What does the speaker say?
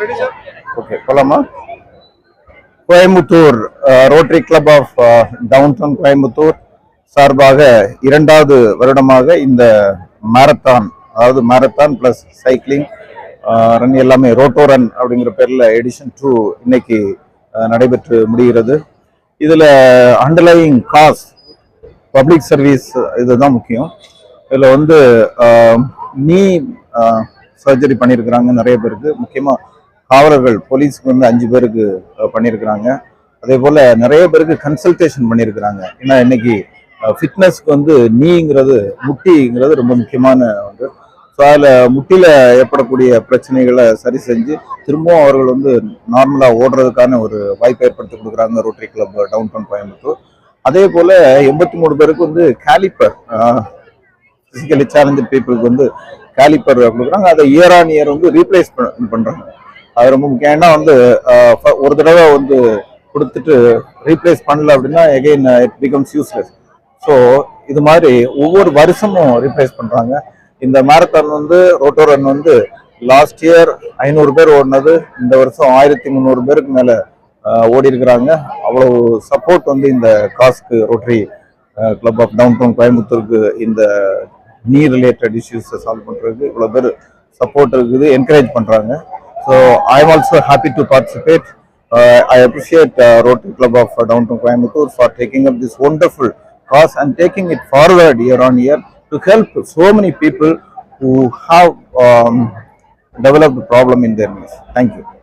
Okay போலாமா Coimbatore rotary club of downtown Coimbatore சார்பாக இரண்டாவது வருடமாக இந்த மேரத்தான் அதாவது மேரத்தான் பிளஸ் சைக்கிளிங் ரன் எல்லாமே ரோட்டோ ரன் அப்படிங்கிற பேரில் எடிஷன் டூ இன்னைக்கு uh, நடைபெற்று முடிகிறது. இதில் அண்டர்லையிங் காஸ் பப்ளிக் சர்வீஸ் இதுதான் முக்கியம். இதில் வந்து uh, நீ சர்ஜரி uh, பண்ணியிருக்கிறாங்க நிறைய பேருக்கு. முக்கியமாக காவலர்கள் போலீஸ்க்கு வந்து அஞ்சு பேருக்கு பண்ணியிருக்கிறாங்க அதே போல் நிறைய பேருக்கு கன்சல்டேஷன் பண்ணியிருக்கிறாங்க ஏன்னா இன்னைக்கு ஃபிட்னஸ்க்கு வந்து நீங்கிறது முட்டிங்கிறது ரொம்ப முக்கியமான ஒன்று. ஸோ அதில் முட்டியில் ஏற்படக்கூடிய பிரச்சனைகளை சரி செஞ்சு திரும்பவும் அவர்கள் வந்து நார்மலாக ஓடுறதுக்கான ஒரு வாய்ப்பை ஏற்படுத்தி கொடுக்குறாங்க rotary club downtown Coimbatore. அதே போல் எண்பத்தி மூணு பேருக்கு வந்து கேலிப்பர் ஃபிசிக்கலி சேலஞ்சு பீப்புளுக்கு வந்து கேலிப்பர் கொடுக்குறாங்க. அதை இயர் ஆன் இயர் வந்து ரீப்ளேஸ் பண்ணுறாங்க அது ரொம்ப முக்கியம். ஏன்னா வந்து ஃப- ஒரு தடவை வந்து கொடுத்துட்டு ரீப்ளேஸ் பண்ணல அப்படின்னா again it becomes useless so இது மாதிரி ஒவ்வொரு வருஷமும் ரீப்ளேஸ் பண்ணுறாங்க இந்த மேரத்தான் வந்து ரோட்டோ ரன் வந்து லாஸ்ட் இயர் ஐநூறு பேர் ஓடினது இந்த வருஷம் ஆயிரத்தி முந்நூறு பேருக்கு மேலே ஓடி இருக்கிறாங்க அவ்வளோ சப்போர்ட் வந்து இந்த காஸ்க்கு rotary club of downtown கோயம்புத்தூருக்கு இந்த நீ ரிலேட்டட் இஷ்யூஸை சால்வ் பண்ணுறதுக்கு இவ்வளோ பேர் சப்போர்ட் இருக்குது என்கரேஜ் பண்ணுறாங்க So I'm also happy to participate. Uh, I appreciate uh, Rotary Club of uh, Downtown Coimbatore for taking up this wonderful cause and taking it forward year on year to help so many people who have um, developed problem in their lives. Thank you.